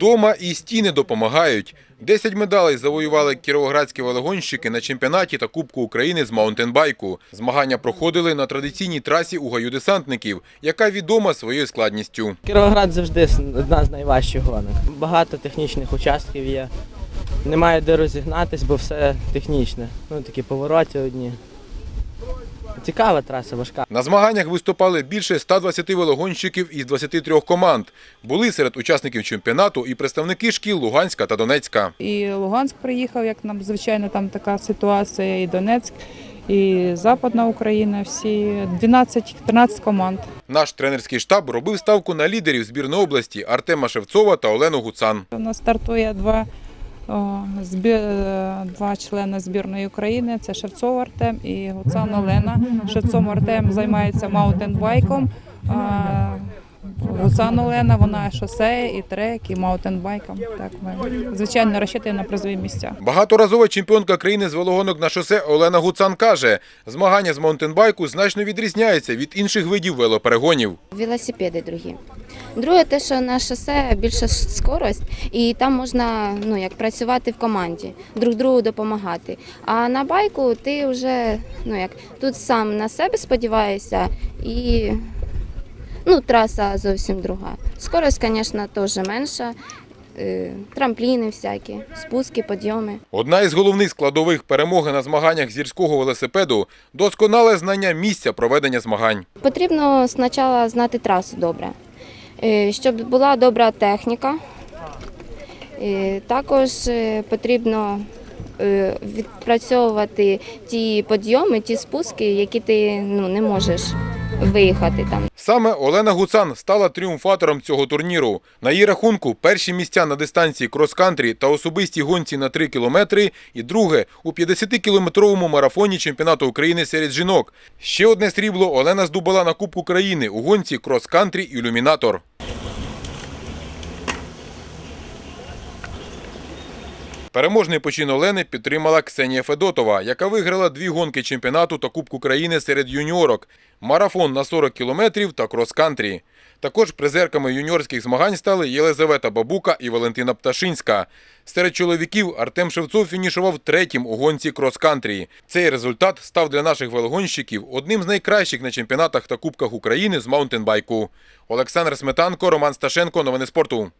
Вдома і стіни допомагають. Десять медалей завоювали кіровоградські велогонщики на чемпіонаті та Кубку України з маунтенбайку. Змагання проходили на традиційній трасі у гаю десантників, яка відома своєю складністю. Кіровоград завжди одна з найважчих гонок. Багато технічних участків є. Немає де розігнатись, бо все технічне. Ну такі повороти одні. Цікава траса, важка. На змаганнях виступали більше 120 велогонщиків із 23 команд. Були серед учасників чемпіонату і представники шкіл Луганська та Донецька. І Луганськ приїхав, як нам звичайно там така ситуація, і Донецьк, і Западна Україна, всі 12-13 команд. Наш тренерський штаб робив ставку на лідерів збірної області Артема Шевцова та Олену Гуцан. У нас стартує два, два члени збірної України. Це Шевцов Артем і Гуцан Олена. Шевцов Артем займається маунтенбайком. а Гуцан Олена, вона шосе, і трек, і маунтенбайком. Так, ми, звичайно, розчитуємо на призові місця. Багаторазова чемпіонка країни з велогонок на шосе Олена Гуцан каже, змагання з маунтенбайку значно відрізняються від інших видів велоперегонів. Велосипеди другі. Друге, те, що на шосе більша скорость, і там можна ну, як працювати в команді, друг другу допомагати. А на байку ти вже ну, як, тут сам на себе сподіваєшся і ну, траса зовсім друга. Скорость, звісно, теж менша. е, Трампліни всякі, спуски, підйоми. Одна із головних складових перемоги на змаганнях з гірського велосипеду – досконале знання місця проведення змагань. Потрібно спочатку знати трасу добре, щоб була добра техніка. Е, Також е, потрібно е, відпрацьовувати ті підйоми, ті спуски, які ти ну, не можеш виїхати там. Саме Олена Гуцан стала тріумфатором цього турніру. На її рахунку перші місця на дистанції крос-кантрі та особистій гонці на 3 кілометри і друге у 50-кілометровому марафоні чемпіонату України серед жінок. Ще одне срібло Олена здобула на Кубку країни у гонці крос-кантрі «Ілюмінатор». Переможний почин Олени підтримала Ксенія Федотова, яка виграла дві гонки чемпіонату та Кубку країни серед юніорок – марафон на 40 кілометрів та крос-кантрі. Також призерками юніорських змагань стали Єлизавета Бабука і Валентина Пташинська. Серед чоловіків Артем Шевцов фінішував третім у гонці крос-кантрі. Цей результат став для наших велогонщиків одним з найкращих на чемпіонатах та Кубках України з маунтенбайку. Олександр Сметанко, Роман Сташенко. Новини спорту.